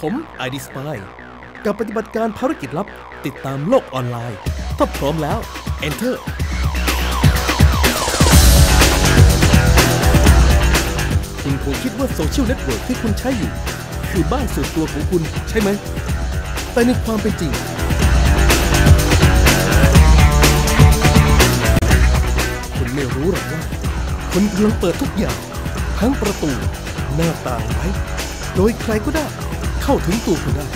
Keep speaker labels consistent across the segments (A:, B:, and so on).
A: ผมไอดีสปายกับปฏิบัติการภารกิจลับติดตามโลกออนไลน์ถ้าพร้อมแล้ว Enter คุณคงคิดว่าโซเชียลเน็ตเวิร์กที่คุณใช้อยู่ คือบ้านส่วนตัวของคุณใช่ไหม แต่ในความเป็นจริง คุณไม่รู้หรอกว่า คุณกำลังเปิดทุกอย่าง ทั้งประตู หน้าต่างไว้ โดยใครก็ได้ เข้าถึงตัวคุณได้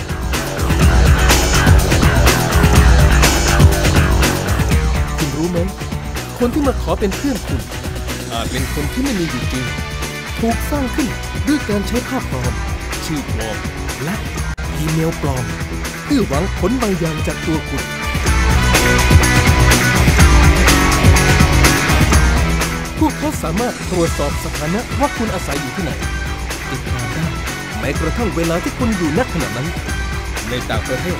A: คุณรู้ไหม คนที่มาขอเป็นเพื่อนคุณ อาจเป็นคนที่ไม่มีอยู่จริง ถูกสร้างขึ้นด้วยการใช้ภาพปลอม ชื่อปลอม และอีเมลปลอม เพื่อหวังผลบางอย่างจากตัวคุณ พวกเขาสามารถตรวจสอบสถานะว่าคุณอาศัยอยู่ที่ไหน ติดตามได้ แม้กระทั่งเวลาที่คุณอยู่ณขณะนั้น ในต่างประเทศ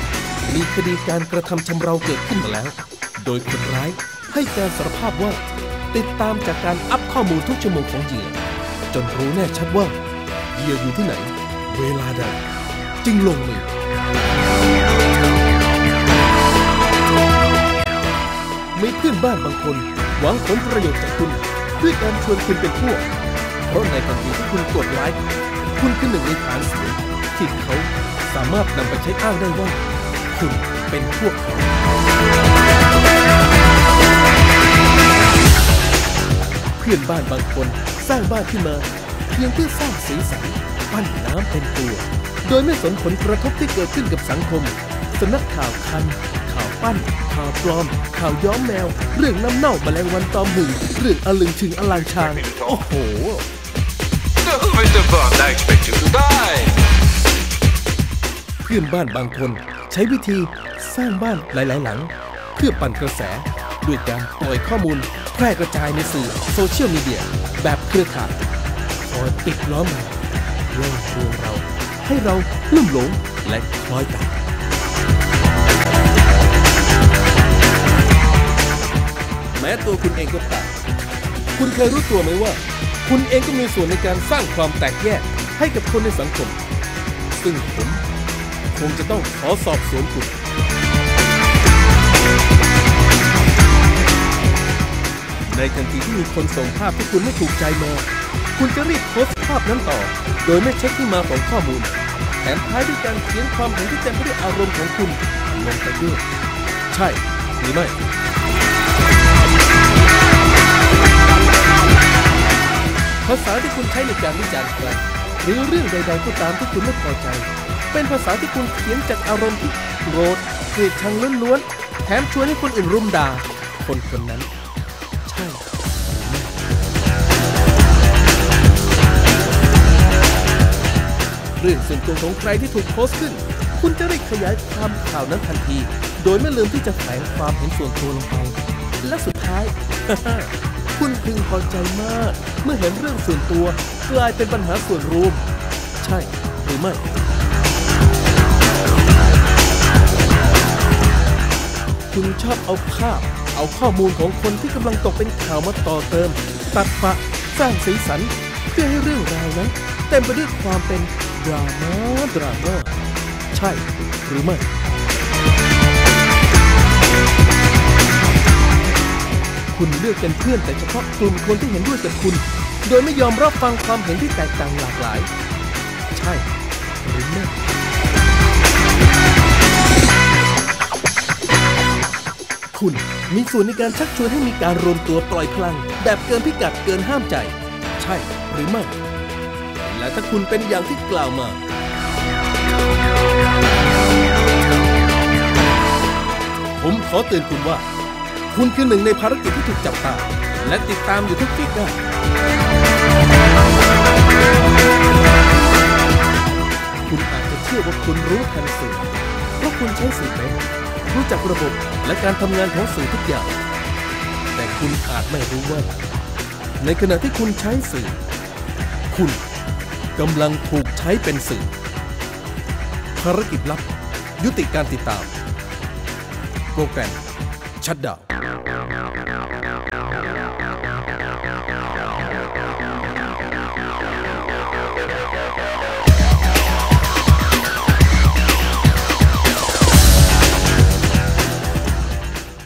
A: มีคดีการกระทำชำเราเกิดขึ้นมาแล้ว โดยคนร้ายให้การสารภาพว่า ติดตามจากการอัพข้อมูลทุกชั่วโมงของเหยื่อ จนรู้แน่ชัดว่าเหยื่ออยู่ที่ไหน เวลาใดจึงลงมือมีเพื่อนบ้านบางคน หวังผลประโยชน์จากคุณ ด้วยการชวนคุณเป็นพวก เพราะในทันทีที่คุณกดไลค์ คุณคือหนึ่งในฐานเสียงที่เขาสามารถนำไปใช้อ้างได้ว่า คุณเป็นพวกเขาเพื่อนบ้านบางคนสร้างบ้านขึ้นมาเพียงเพื่อสร้างสีสันปั้นน้ำเป็นตัว โดยไม่สนผลกระทบที่เกิดขึ้นกับสังคมสำนักข่าวคัน ข่าวปั้น ข่าวปลอม ข่าวย้อมแมว เรื่องน้ำเน่าแมลงวันตอมหึงเรื่องอลึงชึงอลางชาง โอ้โห
B: Mr. Bond, I expect you to die.
A: เพื่อนบ้านบางคนใช้วิธีสร้างบ้านหลาย ๆ หลัง เพื่อปั่นกระแส ด้วยการปล่อยข้อมูล แพร่กระจายในสื่อโซเชียลมีเดีย แบบเครือข่ายคอยปิดล้อมเราล่อลวงเรา ให้เราลุ่มหลงและคล้อยตามแม้ตัวคุณเองก็ตามคุณเคยรู้ตัวไหมว่า คุณเองก็มีส่วนในการสร้างความแตกแยกให้กับคนในสังคม ซึ่งผมคงจะต้องขอสอบสวนคุณ ในทันทีที่มีคนส่งภาพที่คุณไม่ถูกใจมา คุณจะรีบโพสต์ภาพนั้นต่อ โดยไม่เช็คที่มาของข้อมูล แถมท้ายด้วยการเขียนความเห็นที่เต็มไปด้วยอารมณ์ของคุณลงไปด้วย ใช่หรือไม่ ภาษาที่คุณใช้ในการวิจารณ์ใครหรือเรื่องใด ๆ ก็ตามที่คุณไม่พอใจ เป็นภาษาที่คุณเขียนจากอารมณ์ที่โกรธเกลียดชังล้วนๆแถมชวนให้คนอื่นรุมด่าคนคนนั้น ใช่หรือไม่เรื่องส่วนตัวของใครที่ถูกโพสต์ขึ้น คุณจะรีบขยายความข่าวนั้นทันที โดยไม่ลืมที่จะแฝงความเห็นส่วนตัวลงไป และสุดท้าย คุณพึงพอใจมาก เมื่อเห็นเรื่องส่วนตัว กลายเป็นปัญหาส่วนรวม ใช่หรือไม่คุณชอบเอาภาพ เอาข้อมูลของคนที่กำลังตกเป็นข่าวมาต่อเติม ตัดปะ สร้างสีสัน เพื่อให้เรื่องราวนั้น เต็มไปด้วยความเป็นดราม่าดราม่าใช่หรือไม่ คุณเลือกเป็นเพื่อนแต่เฉพาะกลุ่มคนที่เห็นด้วยกับคุณ โดยไม่ยอมรับฟังความเห็นที่แตกต่างหลากหลาย ใช่หรือไม่คุณมีส่วนในการชักชวนให้มีการรวมตัวปล่อยพลัง แบบเกินพิกัดเกินห้ามใจ ใช่หรือไม่และถ้าคุณเป็นอย่างที่กล่าวมา ผมขอเตือนคุณว่า คุณคือหนึ่งในภารกิจที่ถูกจับตา และติดตามอยู่ทุกฟีดได้านคุณอาจจะเชื่อว่าคุณรู้ทันสื่อเพราะคุณใช้สื่อเป็นรู้จักระบบและการทำงานของสื่อทุกอย่าง แต่คุณอาจไม่รู้ว่า ในขณะที่คุณใช้สื่อ คุณกำลังถูกใช้เป็นสื่อ ภารกิจลับ ยุติการติดตาม โปรแกรม ชัดดาว